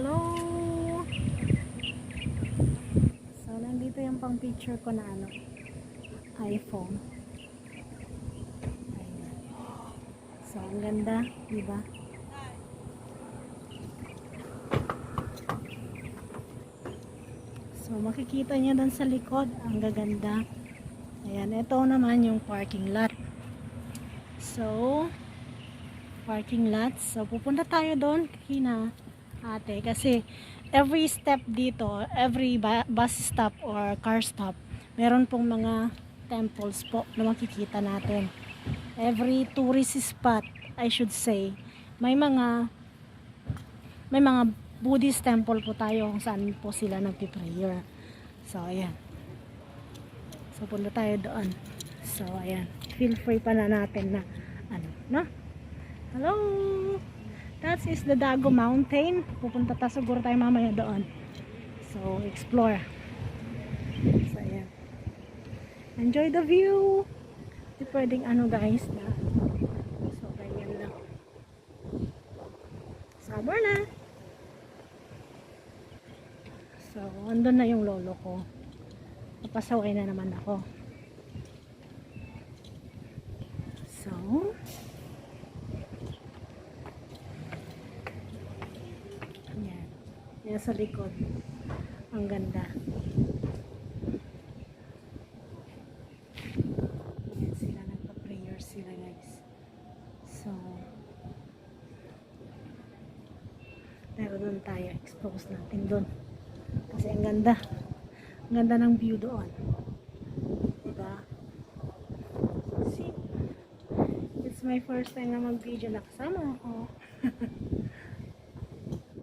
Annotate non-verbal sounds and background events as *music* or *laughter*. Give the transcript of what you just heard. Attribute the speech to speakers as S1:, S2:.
S1: Hello! So, nandito yung pang picture ko na ano, iPhone. Ayan. So, ang ganda, di ba? So, makikita niyo doon sa likod, ang gaganda. Ayan, ito naman yung parking lot. So, parking lot. So, pupunta tayo doon kina ate kasi every step dito, every bus stop or car stop, meron pong mga temples po na makikita natin. Every tourist spot, I should say, may mga may mga Buddhist temple po tayo kung saan po sila nagpiprayer. So, ayan. So, punta tayo doon. So, ayan. Feel free pa na natin na, ano, no? Hello! That is the Dago Mountain. Pupunta ta siguro tayo mamaya doon. So, explore. So, ayan. Enjoy the view! Hindi pwedeng ano guys na. So, ganyan lang. Summer na. So, andun na yung lolo ko. Napasaway na naman ako. So, Yan sa likod. Ang ganda. Yan sila, nagpa-prayer sila guys. So, pero doon tayo, expose natin doon. Kasi ang ganda. Ang ganda ng view doon. Diba? See? It's my first time na mag-video na kasama ako. *laughs*